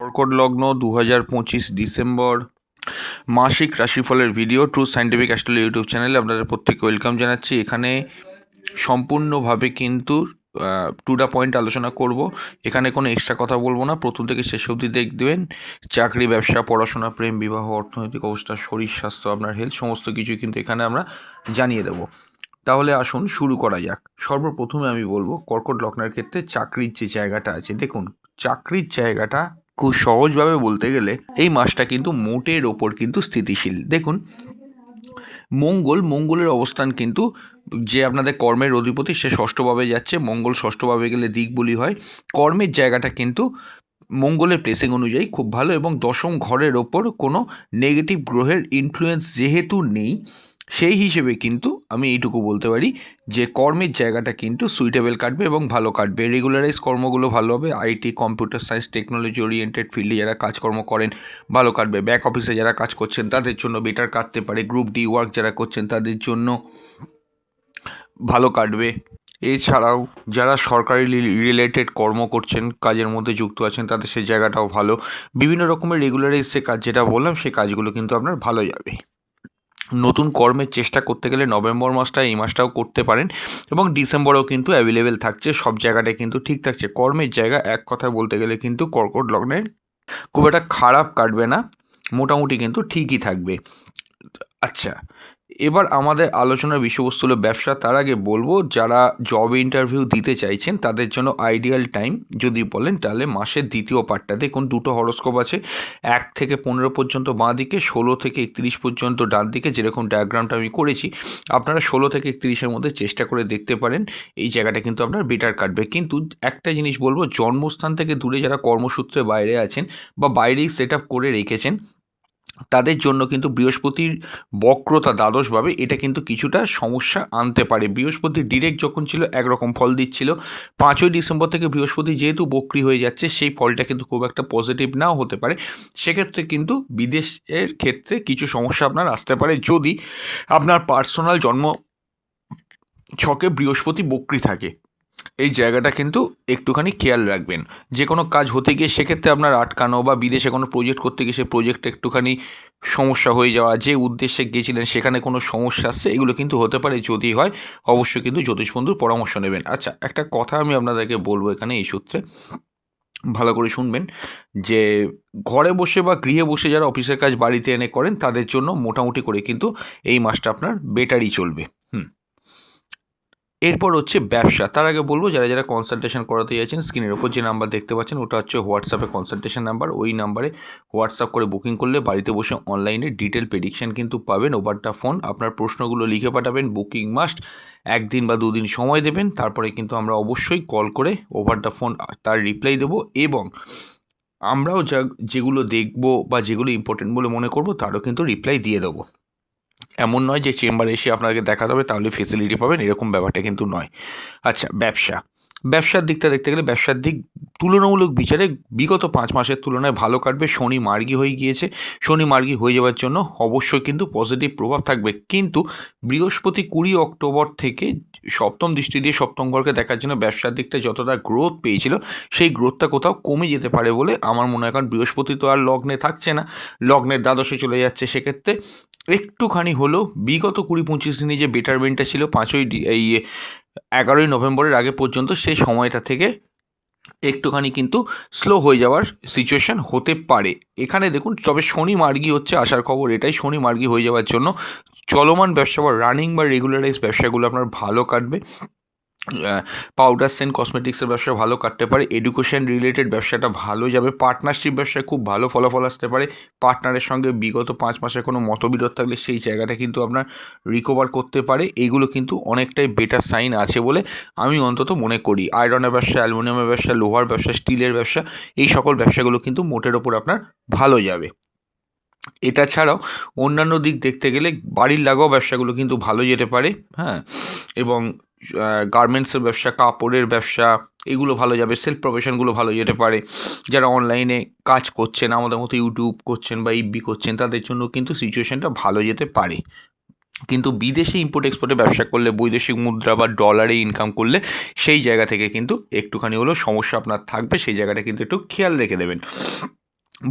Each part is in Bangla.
কর্কট লগ্ন দু হাজার পঁচিশ ডিসেম্বর। মাসিক রাশিফলের video true scientific astrology YouTube চ্যানেলে আপনাদের প্রত্যেককে ওয়েলকাম জানাচ্ছি। এখানে সম্পূর্ণভাবে কিন্তু টু দা পয়েন্ট আলোচনা করব। এখানে কোনো এক্সট্রা কথা বলব না। প্রথম থেকে শেষ অবধি দেখবেন। চাকরি, ব্যবসা, পড়াশোনা, প্রেম, বিবাহ, অর্থনৈতিক অবস্থা, শরীর স্বাস্থ্য, আপনার হেলথ সমস্ত কিছুই কিন্তু এখানে আমরা জানিয়ে দেবো। তাহলে আসুন, শুরু করা যাক। সর্বপ্রথমে আমি বলব, কর্কট লগ্নের ক্ষেত্রে চাকরির যে জায়গাটা আছে, দেখুন, চাকরির জায়গাটা খুব সহজভাবে বলতে গেলে এই মাসটা কিন্তু মোটের ওপর কিন্তু স্থিতিশীল। দেখুন, মঙ্গল, মঙ্গলের অবস্থান কিন্তু যে আপনাদের কর্মের অধিপতি সে ষষ্ঠভাবে যাচ্ছে, মঙ্গল ষষ্ঠভাবে গেলে দিক বলি হয়। কর্মের জায়গাটা কিন্তু মঙ্গলের প্লেসিং অনুযায়ী খুব ভালো এবং দশম ঘরের ওপর কোনো নেগেটিভ গ্রহের ইনফ্লুয়েন্স যেহেতু নেই সেই হিসেবে কিন্তু আমি এইটুকু বলতে পারি যে কর্মের জায়গাটা কিন্তু সুইটেবল কাটবে এবং ভালো কাটবে। রেগুলারাইজ কর্মগুলো ভালো হবে। IT computer science technology oriented ফিল্ডে যারা কাজকর্ম করেন, ভালো কাটবে। ব্যাক অফিসে যারা কাজ করছেন, তাদের জন্য বেটার কাটতে পারে। গ্রুপ ডি ওয়ার্ক যারা করছেন, তাদের জন্য ভালো কাটবে। এছাড়াও যারা সরকারি রিলেটেড কর্ম করছেন, কাজের মধ্যে যুক্ত আছেন, তাদের সেই জায়গাটাও ভালো। বিভিন্ন রকমের রেগুলারাইজ যে কাজ যেটা বললাম সেই কাজগুলো কিন্তু আপনার ভালো যাবে। নতুন কর্মের চেষ্টা করতে গেলে নভেম্বর মাসটা, এই মাসটাও করতে পারেন এবং ডিসেম্বরেও কিন্তু অ্যাভেলেবেল থাকছে, সব জায়গাটায় কিন্তু ঠিক থাকছে। কর্মের জায়গা এক কথায় বলতে গেলে কিন্তু কর্কট লগ্নের খুব একটা খারাপ কাটবে না, মোটামুটি কিন্তু ঠিকই থাকবে। আচ্ছা এবার আমাদের আলোচনার বিষয়বস্তু হলো ব্যবসা। তার আগে বলব, যারা জব ইন্টারভিউ দিতে চাইছেন, তাদের জন্য আইডিয়াল টাইম যদি বলেন, তাহলে মাসের দ্বিতীয় পার্টটা দেখুন, দুটো হরস্কোপ আছে। এক থেকে পনেরো পর্যন্ত বাঁ দিকে, ষোলো থেকে একত্রিশ পর্যন্ত ডান দিকে, যেরকম ডায়াগ্রামটা আমি করেছি। আপনারা ষোলো থেকে একত্রিশের মধ্যে চেষ্টা করে দেখতে পারেন। এই জায়গাটা কিন্তু আপনার বেটার কাটবে। কিন্তু একটা জিনিস বলব, জন্মস্থান থেকে দূরে যারা কর্মসূত্রে বাইরে আছেন বা বাইরেই সেট করে রেখেছেন তাদের জন্য কিন্তু বৃহস্পতির বক্রতা দ্বাদশভাবে এটা কিন্তু কিছুটা সমস্যা আনতে পারে। বৃহস্পতি ডিরেক্ট যখন ছিল, একরকম ফল দিচ্ছিল। পাঁচই ডিসেম্বর থেকে বৃহস্পতি যেহেতু বক্রি হয়ে যাচ্ছে, সেই ফলটা কিন্তু খুব একটা পজিটিভ নাও হতে পারে। সেক্ষেত্রে কিন্তু বিদেশের ক্ষেত্রে কিছু সমস্যা আপনার আসতে পারে যদি আপনার পার্সোনাল জন্ম ছকে বৃহস্পতি বক্রি থাকে। এই জায়গাটা কিন্তু একটুখানি খেয়াল রাখবেন। যে কোনো কাজ হতে গিয়ে সেক্ষেত্রে আপনার আটকানো বা বিদেশে কোনো প্রজেক্ট করতে গিয়ে সেই প্রজেক্টটা একটুখানি সমস্যা হয়ে যাওয়া, যে উদ্দেশ্যে গেছিলেন সেখানে কোনো সমস্যা আসছে এগুলো কিন্তু হতে পারে যদি হয়, অবশ্যই কিন্তু জ্যোতিষ বন্ধুর পরামর্শ নেবেন। আচ্ছা একটা কথা আমি আপনাদেরকে বলব এখানে এই সূত্রে। ভালো করে শুনবেন যে ঘরে বসে বা গৃহে বসে যারা অফিসের কাজ বাড়িতে এনে করেন, তাদের জন্য মোটামুটি করে কিন্তু এই মাসটা আপনার বেটারই চলবে। হুম। এরপর হচ্ছে ব্যবসা। তার আগে বলব, যারা যারা কনসালটেশন করাতে যাচ্ছেন, স্ক্রিনের ওপর যে নাম্বার দেখতে পাচ্ছেন, ওটা হচ্ছে হোয়াটসঅ্যাপে কনসালটেশন নাম্বার ওই নাম্বারে হোয়াটসঅ্যাপ করে বুকিং করলে বাড়িতে বসে অনলাইনে ডিটেল প্রেডিকশান কিন্তু পাবেন ওভার দ্য ফোন আপনার প্রশ্নগুলো লিখে পাঠাবেন বুকিং মাস্ট একদিন বা দুদিন সময় দেবেন, তারপরে কিন্তু আমরা অবশ্যই কল করে ওভার দ্য ফোন তার রিপ্লাই দেবো এবং আমরাও যা, যেগুলো দেখব বা যেগুলো ইম্পর্টেন্ট বলে মনে করব, তারও কিন্তু রিপ্লাই দিয়ে দেবো। এমন নয় যে চেম্বারে এসে আপনাকে দেখাতে হবে, তাহলে ফেসিলিটি পাবেন, এরকম ব্যাপারটা কিন্তু নয়। আচ্ছা ব্যবসা। ব্যবসার দিকটা দেখতে গেলে ব্যবসার দিক তুলনামূলক বিচারে বিগত পাঁচ মাসের তুলনায় ভালো কাটবে, শনি মার্গি হয়ে গিয়েছে। শনি মার্গি হয়ে যাওয়ার জন্য অবশ্যই কিন্তু পজিটিভ প্রভাব থাকবে। কিন্তু বৃহস্পতি কুড়ি অক্টোবর থেকে সপ্তম দৃষ্টি দিয়ে সপ্তম ঘরকে দেখার জন্য ব্যবসার দিকটা যতটা গ্রোথ পেয়েছিল, সেই গ্রোথটা কোথাও কমে যেতে পারে বলে আমার মনে হয়। কারণ বৃহস্পতি তো আর লগ্নে থাকছে না, লগ্নের দ্বাদশে চলে যাচ্ছে সেক্ষেত্রে একটুখানি হলো বিগত কুড়ি পঁচিশ দিনে যে বেটারমেন্টটা ছিল পাঁচই এই এগারোই নভেম্বরের আগে পর্যন্ত সেই সময়টা থেকে একটুখানি কিন্তু স্লো হয়ে যাওয়ার সিচুয়েশান হতে পারে। এখানে দেখুন, তবে শনি মার্গি হচ্ছে আসার খবর এটাই, শনি মার্গি হয়ে যাওয়ার জন্য চলমান ব্যবসা বা রানিং বা রেগুলারাইজ ব্যবসাগুলো আপনার ভালো কাটবে। পাউডার সেন্ট কসমেটিক্সের ব্যবসা ভালো কাটতে পারে। এডুকেশন রিলেটেড ব্যবসাটা ভালো যাবে। পার্টনারশিপ ব্যবসায় খুব ভালো ফলাফল আসতে পারে। পার্টনারের সঙ্গে বিগত পাঁচ মাসে কোনো মতবিরোধ থাকলে সেই জায়গাটা কিন্তু আপনার রিকভার করতে পারে। এইগুলো কিন্তু অনেকটাই বেটার সাইন আছে বলে আমি অন্তত মনে করি। আয়রনের ব্যবসা অ্যালুমিনিয়ামের ব্যবসা লোহার ব্যবসা স্টিলের ব্যবসা, এই সকল ব্যবসাগুলো কিন্তু মোটের ওপর আপনার ভালো যাবে। এটা ছাড়াও অন্যান্য দিক দেখতে গেলে বাড়ির লাগাও ব্যবসাগুলো কিন্তু ভালো যেতে পারে হ্যাঁ? এবং গার্মেন্টসের ব্যবসা, কাপড়ের ব্যবসা, এগুলো ভালো যাবে সেলফ প্রফেশনগুলো ভালো যেতে পারে। যারা অনলাইনে কাজ করছেন, আমাদের মতো ইউটিউব করছেন বা ইবি করছেন, তাদের জন্য কিন্তু সিচুয়েশানটা ভালো যেতে পারে। কিন্তু বিদেশে ইম্পোর্ট এক্সপোর্টে ব্যবসা করলে, বৈদেশিক মুদ্রা বা ডলারে ইনকাম করলে, সেই জায়গা থেকে কিন্তু একটুখানি হলেও সমস্যা আপনার থাকবে, সেই জায়গাটা কিন্তু একটু খেয়াল রেখে দেবেন।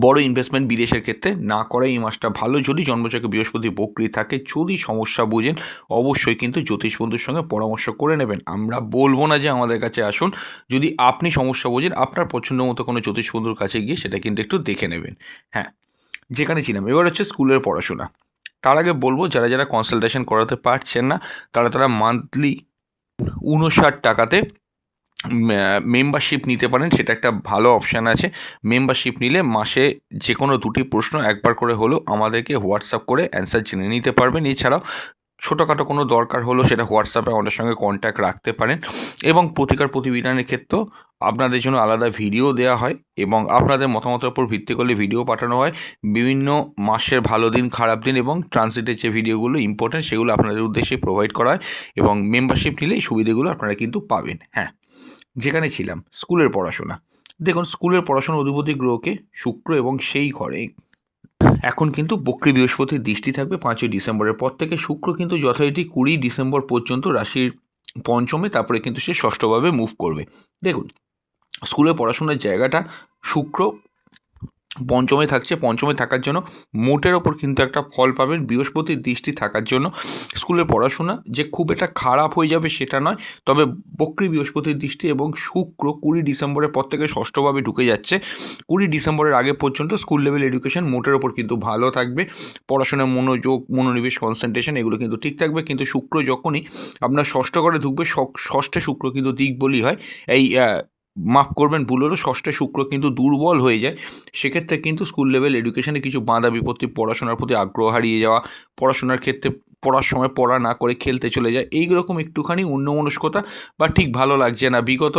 বড় ইনভেস্টমেন্ট বিদেশের ক্ষেত্রে না করাই এই মাসটা ভালো। যদি জন্মচক্রে বৃহস্পতি বকরি থাকে, যদি সমস্যা বুঝেন, অবশ্যই কিন্তু জ্যোতিষ বন্ধুর সঙ্গে পরামর্শ করে নেবেন। আমরা বলব না যে আমাদের কাছে আসুন। যদি আপনি সমস্যা বোঝেন, আপনার পছন্দ মতো কোনো জ্যোতিষ বন্ধুর কাছে গিয়ে সেটা কিন্তু একটু দেখে নেবেন। হ্যাঁ যেখানে ছিলাম। এবার হচ্ছে স্কুলের পড়াশোনা। তার আগে বলব, যারা যারা কনসালটেশন করাতে পারছেন না, তারা তারা মান্থলি উনষাট টাকাতে মেম্বারশিপ নিতে পারেন, সেটা একটা ভালো অপশান আছে। মেম্বারশিপ নিলে মাসে যে কোনো দুটি প্রশ্ন একবার করে হলেও আমাদেরকে হোয়াটসঅ্যাপ করে অ্যান্সার জেনে নিতে পারবেন। এছাড়াও ছোটোখাটো কোনো দরকার হলো সেটা হোয়াটসঅ্যাপে আমাদের সঙ্গে কন্ট্যাক্ট রাখতে পারেন। এবং প্রতিকার প্রতিবিধানের ক্ষেত্রেও আপনাদের জন্য আলাদা ভিডিও দেওয়া হয় এবং আপনাদের মতামতের উপর ভিত্তি করলে ভিডিও পাঠানো হয়। বিভিন্ন মাসের ভালো দিন, খারাপ দিন এবং ট্রান্সিটের যে ভিডিওগুলো ইম্পর্টেন্ট সেগুলো আপনাদের উদ্দেশ্যে প্রোভাইড করা হয় এবং মেম্বারশিপ নিলে এই সুবিধাগুলো আপনারা কিন্তু পাবেন। হ্যাঁ। যেখানে ছিলাম, স্কুলের পড়াশোনা। দেখুন, স্কুলের পড়াশোনা অধিপতি গ্রহকে শুক্র এবং সেই ঘরে। এখন কিন্তু বক্রী বৃহস্পতির দৃষ্টি থাকবে পাঁচই ডিসেম্বরের পর থেকে। শুক্র কিন্তু যথারীতি কুড়ি ডিসেম্বর পর্যন্ত রাশির পঞ্চমে, তারপরে কিন্তু সে ষষ্ঠভাবে মুভ করবে। দেখুন স্কুলে পড়াশোনার জায়গাটা শুক্র পঞ্চমে থাকছে। পঞ্চমে থাকার জন্য মোটের ওপর কিন্তু একটা ফল পাবেন বৃহস্পতির দৃষ্টি থাকার জন্য। স্কুলের পড়াশোনা যে খুব একটা খারাপ হয়ে যাবে সেটা নয়, তবে বক্রী বৃহস্পতির দৃষ্টি এবং শুক্র কুড়ি ডিসেম্বরের পর থেকে ষষ্ঠভাবে ঢুকে যাচ্ছে। কুড়ি ডিসেম্বরের আগে পর্যন্ত স্কুল লেভেল এডুকেশন মোটের ওপর কিন্তু ভালো থাকবে। পড়াশোনার মনোযোগ, মনোনিবেশ কনসেন্ট্রেশন এগুলো কিন্তু ঠিক থাকবে। কিন্তু শুক্র যখনই আপনার ষষ্ঠ ঘরে ঢুকবে ষষ্ঠে শুক্র কিন্তু দিক বলি হয়। এই মাফ করবেন, ভুল হলো, ষষ্ঠে শুক্র কিন্তু দুর্বল হয়ে যায়। সেক্ষেত্রে কিন্তু স্কুল লেভেল এডুকেশনে কিছু বাঁধা বিপত্তি, পড়াশোনার প্রতি আগ্রহ হারিয়ে যাওয়া, পড়াশোনার ক্ষেত্রে পড়ার সময় পড়া না করে খেলতে চলে যায় এই রকম একটুখানি অন্যমনস্কতা বা ঠিক ভালো লাগছে না। বিগত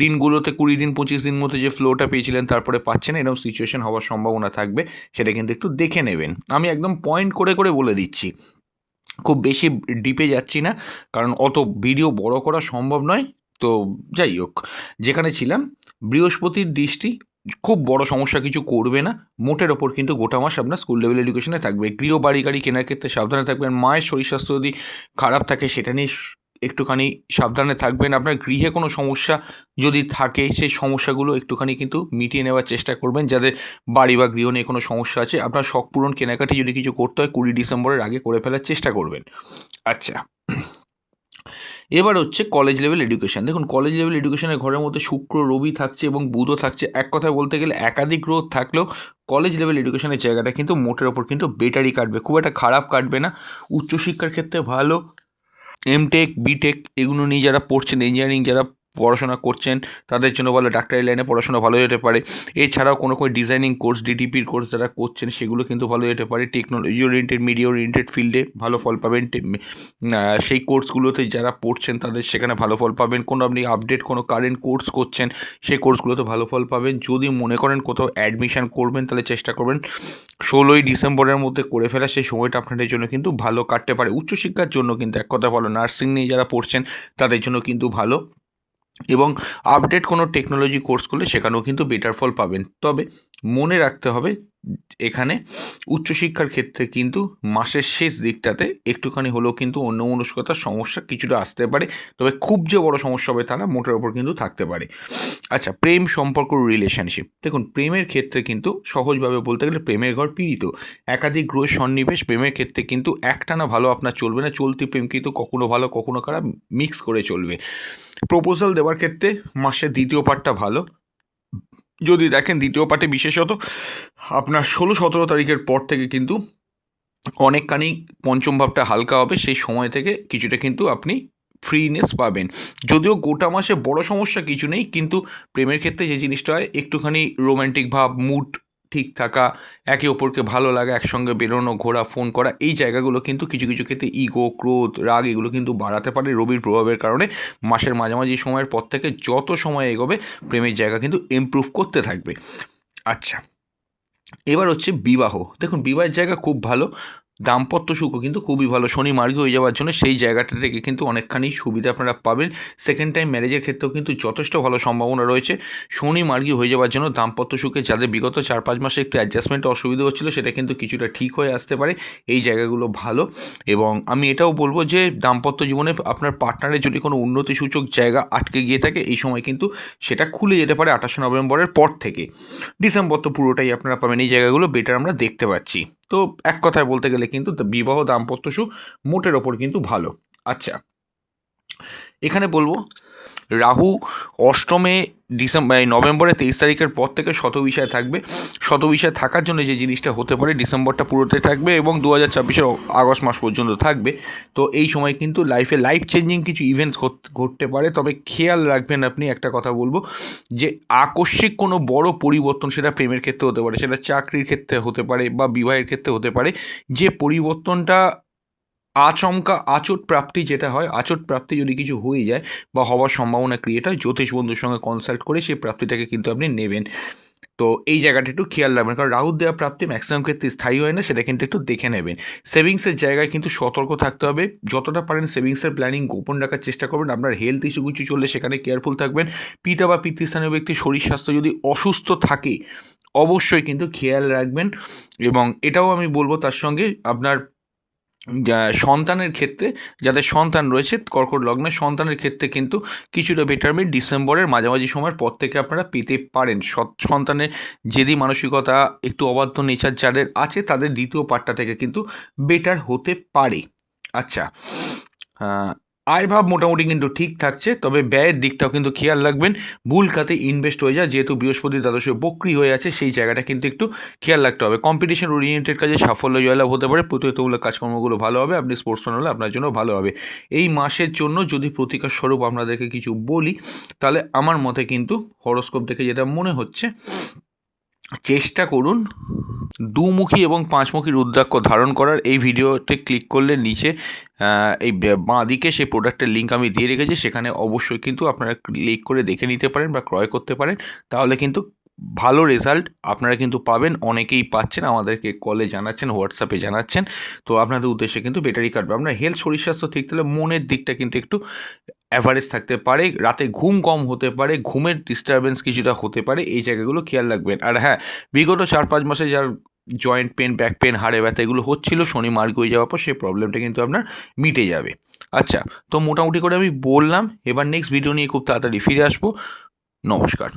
দিনগুলোতে কুড়ি দিন, পঁচিশ দিন মধ্যে যে ফ্লোটা পেয়েছিলেন, তারপরে পাচ্ছেন এরকম সিচুয়েশন হওয়ার সম্ভাবনা থাকবে, সেটা কিন্তু একটু দেখে নেবেন। আমি একদম পয়েন্ট করে করে বলে দিচ্ছি, খুব বেশি ডিপে যাচ্ছি না, কারণ অত ভিডিও বড় করা সম্ভব নয়। তো যাই হোক, যেখানে ছিলাম, বৃহস্পতির দৃষ্টি, খুব বড় সমস্যা কিছু করবে না। মোটের ওপর কিন্তু গোটা মাস আপনার স্কুল লেভেল এডুকেশনে থাকবে। গৃহ বাড়ি, গাড়ি কেনার ক্ষেত্রে সাবধানে থাকবেন। মায়ের শরীর স্বাস্থ্য যদি খারাপ থাকে, সেটা নিয়ে একটুখানি সাবধানে থাকবেন। আপনার গৃহে কোনো সমস্যা যদি থাকে, সেই সমস্যাগুলো একটুখানি কিন্তু মিটিয়ে নেওয়ার চেষ্টা করবেন যাদের বাড়ি বা গৃহ নিয়ে কোনো সমস্যা আছে। আপনার শখ পূরণ কেনাকাটি যদি কিছু করতে হয়, কুড়ি ডিসেম্বরের আগে করে ফেলার চেষ্টা করবেন। আচ্ছা। এবার হচ্ছে কলেজ লেভেল এডুকেশন দেখুন কলেজ লেভেল এডুকেশনের ঘরের মধ্যে শুক্র, রবি থাকছে এবং বুধও থাকছে। এক কথায় বলতে গেলে একাধিক গ্রোথ থাকলেও কলেজ লেভেল এডুকেশনের জায়গাটা কিন্তু মোটের ওপর কিন্তু বেটারই কাটবে। খুব একটা খারাপ কাটবে না। উচ্চশিক্ষার ক্ষেত্রে ভালো। এমটেক বিটেক এগুলো নিয়ে যারা পড়ছেন ইঞ্জিনিয়ারিং যারা পড়াশোনা করছেন, তাদের জন্য ভালো ডাক্তারি লাইনে পড়াশোনা ভালো যেতে পারে। এছাড়াও কোনো কোনো ডিজাইনিং কোর্স ডিটিপির কোর্স যারা করছেন, সেগুলো কিন্তু ভালো যেতে পারে। টেকনোলজি ওরিয়েন্টেড মিডিয়া ওরিয়েন্টেড ফিল্ডে ভালো ফল পাবেন। সেই কোর্সগুলোতে যারা পড়ছেন, তাদের সেখানে ভালো ফল পাবেন। কোনো আপনি আপডেট কোনো কারেন্ট কোর্স করছেন, সেই কোর্সগুলোতে ভালো ফল পাবেন। যদি মনে করেন কোথাও অ্যাডমিশান করবেন, তাহলে চেষ্টা করবেন ষোলোই ডিসেম্বরের মধ্যে করে ফেলা। সেই সময়টা আপনাদের জন্য কিন্তু ভালো কাটতে পারে। উচ্চশিক্ষার জন্য কিন্তু এক কথা ভালো নার্সিং নিয়ে যারা পড়ছেন, তাদের জন্য কিন্তু ভালো। এবং আপডেট কোনো টেকনোলজি কোর্স করলে সেখানেও কিন্তু বেটার ফল পাবেন। তবে মনে রাখতে হবে এখানে উচ্চশিক্ষার ক্ষেত্রে কিন্তু মাসের শেষ দিকটাতে একটুখানি হলেও কিন্তু অন্যমনস্কতার সমস্যা কিছুটা আসতে পারে। তবে খুব যে বড় সমস্যা হবে তা না, মোটের ওপর কিন্তু থাকতে পারে। আচ্ছা প্রেম সম্পর্ক রিলেশনশিপ দেখুন, প্রেমের ক্ষেত্রে কিন্তু সহজভাবে বলতে গেলে প্রেমের ঘর পীড়িত। একাধিক গ্রহের সন্নিবেশ প্রেমের ক্ষেত্রে কিন্তু একটানা ভালো আপনার চলবে না, চলতি প্রেম কিন্তু কখনো ভালো, কখনো খারাপ মিক্স করে চলবে। প্রপোজাল দেওয়ার ক্ষেত্রে মাসের দ্বিতীয় পার্টটা ভালো। যদি দেখেন দ্বিতীয় পার্টে বিশেষত, আপনার ষোলো সতেরো তারিখের পর থেকে কিন্তু অনেকখানি পঞ্চম ভাবটা হালকা হবে, সেই সময় থেকে কিছুটা কিন্তু আপনি ফ্রিনেস পাবেন। যদিও গোটা মাসে বড় সমস্যা কিছু নেই, কিন্তু প্রেমের ক্ষেত্রে যে জিনিসটা হয়, একটুখানি রোম্যান্টিক ভাব মুড ঠিক থাকা, একে অপরকে ভালো লাগা, একসঙ্গে বেরোনো, ঘোরা ফোন করা, এই জায়গাগুলো কিন্তু কিছু কিছু ক্ষেত্রে ইগো ক্রোধ, রাগ এগুলো কিন্তু বাড়াতে পারে রবির প্রভাবের কারণে। মাসের মাঝামাঝি সময়ের পর থেকে যত সময় এগোবে, প্রেমের জায়গা কিন্তু ইম্প্রুভ করতে থাকবে। আচ্ছা এবার হচ্ছে বিবাহ। দেখুন, বিবাহের জায়গা খুব ভালো। দাম্পত্য সুখও কিন্তু খুবই ভালো। শনি মার্গী হয়ে যাওয়ার জন্য সেই জায়গাটা থেকে কিন্তু অনেকখানি সুবিধা আপনারা পাবেন। সেকেন্ড টাইম ম্যারেজের ক্ষেত্রেও কিন্তু যথেষ্ট ভালো সম্ভাবনা রয়েছে। শনি মার্গী হয়ে যাওয়ার জন্য দাম্পত্য সুখে যাদের বিগত চার পাঁচ মাসে একটু অ্যাডজাস্টমেন্ট অসুবিধা হচ্ছিল, সেটা কিন্তু কিছুটা ঠিক হয়ে আসতে পারে। এই জায়গাগুলো ভালো। এবং আমি এটাও বলব যে দাম্পত্য জীবনে আপনার পার্টনারের যদি কোনো উন্নতি সূচক জায়গা আটকে গিয়ে থাকে, এই সময় কিন্তু সেটা খুলে যেতে পারে আঠাশে নভেম্বরের পর থেকে। ডিসেম্বর তো পুরোটাই আপনারা পাবেন। এই জায়গাগুলো বেটার আমরা দেখতে পাচ্ছি। তো এক কথায় বলতে গেলে কিন্তু বিবাহ দাম্পত্য সুখ মোটের ওপর কিন্তু ভালো। আচ্ছা এখানে বলব রাহু অষ্টমে ডিসেম্বর নভেম্বরের তেইশ তারিখের পর থেকে শতবিষয় থাকবে। শতবিষয় থাকার জন্য যে জিনিসটা হতে পারে, ডিসেম্বরটা পুরোটাই থাকবে এবং দু হাজার ছাব্বিশের আগস্ট মাস পর্যন্ত থাকবে। তো এই সময় কিন্তু লাইফে লাইফ চেঞ্জিং কিছু ইভেন্টস ঘটতে পারে। তবে খেয়াল রাখবেন আপনি, একটা কথা বলব, যে আকস্মিক কোনো বড় পরিবর্তন সেটা প্রেমের ক্ষেত্রে হতে পারে, সেটা চাকরির ক্ষেত্রে হতে পারে বা বিবাহের ক্ষেত্রে হতে পারে। যে পরিবর্তনটা আচমকা, আচট প্রাপ্তি যেটা হয়, আচট প্রাপ্তি যদি কিছু হয়ে যায় বা হওয়ার সম্ভাবনা ক্রিয়েট হয়, জ্যোতিষ বন্ধুর সঙ্গে কনসাল্ট করে সেই প্রাপ্তিটাকে কিন্তু আপনি নেবেন। তো এই জায়গাটা একটু খেয়াল রাখবেন, কারণ রাহুল দেওয়া প্রাপ্তি ম্যাক্সিমাম ক্ষেত্রে স্থায়ী হয় না, সেটা কিন্তু একটু দেখে নেবেন। সেভিংসের জায়গায় কিন্তু সতর্ক থাকতে হবে, যতটা পারেন সেভিংসের প্ল্যানিং গোপন রাখার চেষ্টা করবেন, আপনার হেলথ ইস্যু কিছু চললে সেখানে কেয়ারফুল থাকবেন। পিতা বা পিতৃস্থানীয় ব্যক্তির শরীর স্বাস্থ্য যদি অসুস্থ থাকে, অবশ্যই কিন্তু খেয়াল রাখবেন এবং এটাও আমি বলব তার সঙ্গে আপনার সন্তানের ক্ষেত্রে, যাদের সন্তান রয়েছে, কর্কট লগ্নে সন্তানের ক্ষেত্রে কিন্তু কিছুটা বেটারমেন্ট ডিসেম্বরের মাঝামাঝি সময়ের পর থেকে আপনারা পেতে পারেন। সন্তানের যেদি মানসিকতা একটু অবাধ্য নেচার যাদের আছে, তাদের দ্বিতীয় পার্টটা থেকে কিন্তু বেটার হতে পারে। আচ্ছা আয় ভাব মোটামুটি কিন্তু ঠিক থাকছে, তবে ব্যয়ের দিকটাও কিন্তু খেয়াল রাখবেন। ভুল খাতে ইনভেস্ট হয়ে যায়, যেহেতু বৃহস্পতি দ্বাদশে বক্রি হয়ে আছে, সেই জায়গাটা কিন্তু একটু খেয়াল রাখতে হবে। কম্পিটিশন ওরিয়েন্টেড কাজে সাফল্য জয়লাভ হতে পারে, প্রতিযোগিতামূলক কাজকর্মগুলো ভালো হবে, আপনি স্পোর্টসম্যান হলে আপনার জন্য ভালো হবে। এই মাসের জন্য যদি প্রতিকার স্বরূপ আপনাদেরকে কিছু বলি, তাহলে আমার মতে কিন্তু হরস্কোপ দেখে যেটা মনে হচ্ছে চেষ্টা করুন দুমুখী এবং পাঁচমুখী রুদ্রাক্ষ ধারণ করার। এই ভিডিওতে ক্লিক করলে নিচে এই বাঁ দিকে সেই প্রোডাক্টের লিঙ্ক আমি দিয়ে রেখেছি, সেখানে অবশ্যই কিন্তু আপনারা ক্লিক করে দেখে নিতে পারেন বা ক্রয় করতে পারেন। তাহলে কিন্তু ভালো রেজাল্ট আপনারা কিন্তু পাবেন, অনেকেই পাচ্ছেন, আমাদেরকে কলে জানাচ্ছেন, হোয়াটসঅ্যাপে জানাচ্ছেন। তো আপনাদের উদ্দেশ্যে কিন্তু ব্যাটারি কাটবে আপনার হেলথ, শরীর স্বাস্থ্য ঠিক তাহলে মনের দিকটা কিন্তু একটু অ্যাভারেজ থাকতে পারে, রাতে ঘুম কম হতে পারে, ঘুমের ডিস্টারবেন্স কিছুটা হতে পারে, এই জায়গাগুলো খেয়াল রাখবেন। আর হ্যাঁ বিগত চার পাঁচ মাসে যার জয়েন্ট পেন ব্যাক পেন হাড়ে ব্যথা এগুলো হচ্ছিল, শনি মার্গ হয়ে যাওয়ার পর সেই প্রবলেমটা কিন্তু আপনার মিটে যাবে। আচ্ছা তো মোটামুটি করে আমি বললাম, এবার নেক্সট ভিডিও নিয়ে খুব তাড়াতাড়ি ফিরে আসব। নমস্কার।